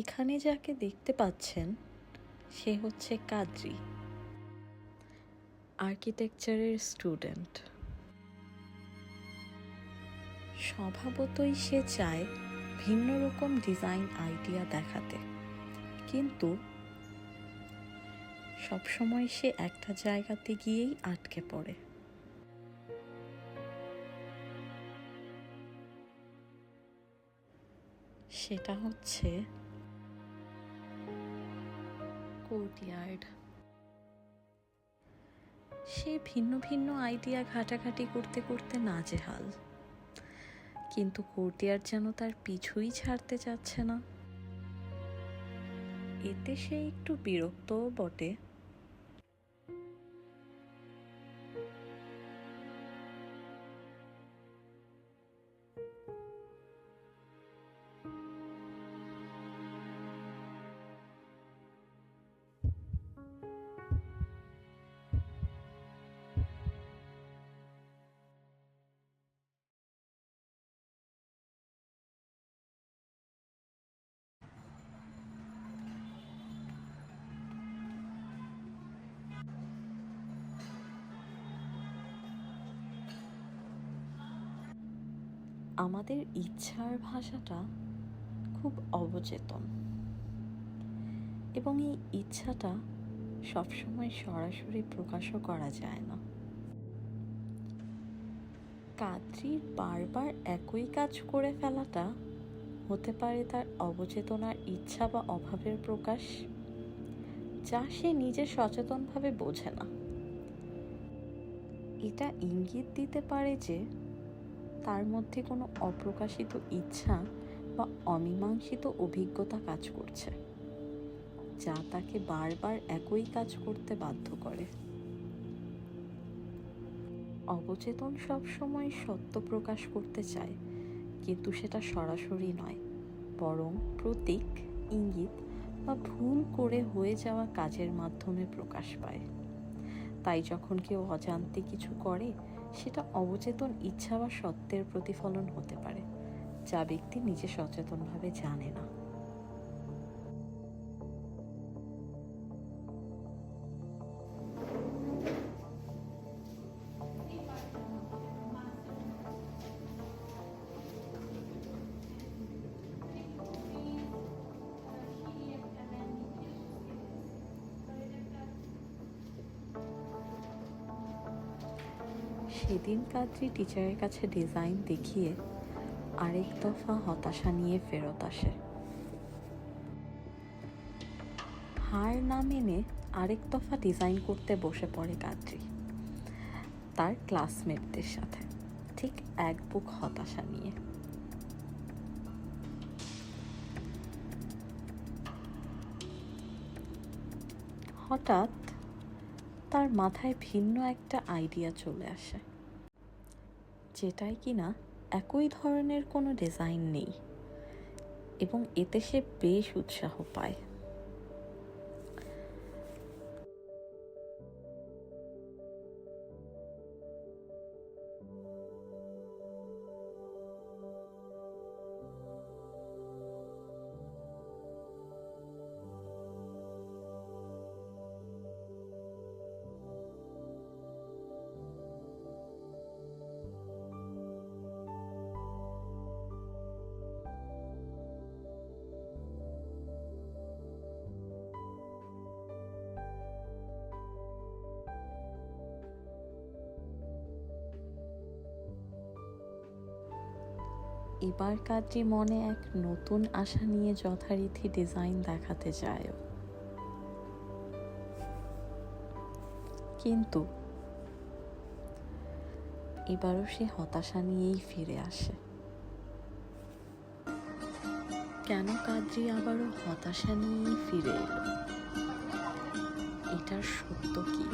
এখানে যাকে দেখতে পাচ্ছেন, সে হচ্ছে কাদ্রি আর্কিটেকচারের স্টুডেন্ট। স্বভাবতই সে চায় ভিন্ন রকম ডিজাইন আইডিয়া দেখাতে। কিন্তু সবসময় সে একটা জায়গাতে গিয়েই আটকে পড়ে। সেটা হচ্ছে কোর্টইয়ার্ড সে ভিন্ন ভিন্ন আইডিয়া ঘাটাঘাটি করতে করতে নাজেহাল কিন্তু কোর্টিয়ার্ড যেন তার পিছুই ছাড়তে চাচ্ছে না এতে সে একটু বিরক্তও বটে আমাদের ইচ্ছার ভাষাটা খুব অবচেতন। এবং এই ইচ্ছাটা সবসময় সরাসরি প্রকাশও করা যায় না। কাদ্রির বারবার একই কাজ করে ফেলাটা হতে পারে তার অবচেতনার ইচ্ছা বা অভাবের প্রকাশ, যা সে নিজে সচেতনভাবে বোঝে না। এটা ইঙ্গিত দিতে পারে যে তার মধ্যে কোনো অপ্রকাশিত ইচ্ছা বা অমীমাংসিত অভিজ্ঞতা কাজ করছে, যা তাকে বারবার একই কাজ করতে বাধ্য করে। অবচেতন সবসময় সত্য প্রকাশ করতে চায়, কিন্তু সেটা সরাসরি নয়, বরং প্রতীক, ইঙ্গিত বা ভুল করে হয়ে যাওয়া কাজের মাধ্যমে প্রকাশ পায়। তাই যখন কেউ অজান্তে কিছু করে সেটা অবচেতন ইচ্ছা বা সত্যের প্রতিফলন হতে পারে যা ব্যক্তি নিজে সচেতনভাবে জানে না। সেদিন কাদ্রি টিচারের কাছে ডিজাইন দেখিয়ে আরেক দফা হতাশা নিয়ে ফেরত আসে। হার না মেনে আরেক দফা ডিজাইন করতে বসে পড়ে কাদ্রি, তার ক্লাসমেটদের সাথে, ঠিক এক বুক হতাশা নিয়ে। হঠাৎ তার মাথায় ভিন্ন একটা আইডিয়া চলে আসে। যেটাই কিনা একই ধরনের কোনো ডিজাইন নেই। এবং এতে সে বেশ উৎসাহ পায়। এবার কাদ্রি মনে এক নতুন আশা নিয়ে যথারীতি ডিজাইন দেখাতে যায় কিন্তু এবারও সে হতাশা নিয়েই ফিরে আসে। কেন কাদ্রি আবারও হতাশা নিয়েই ফিরে এলো? এটার সত্য কি?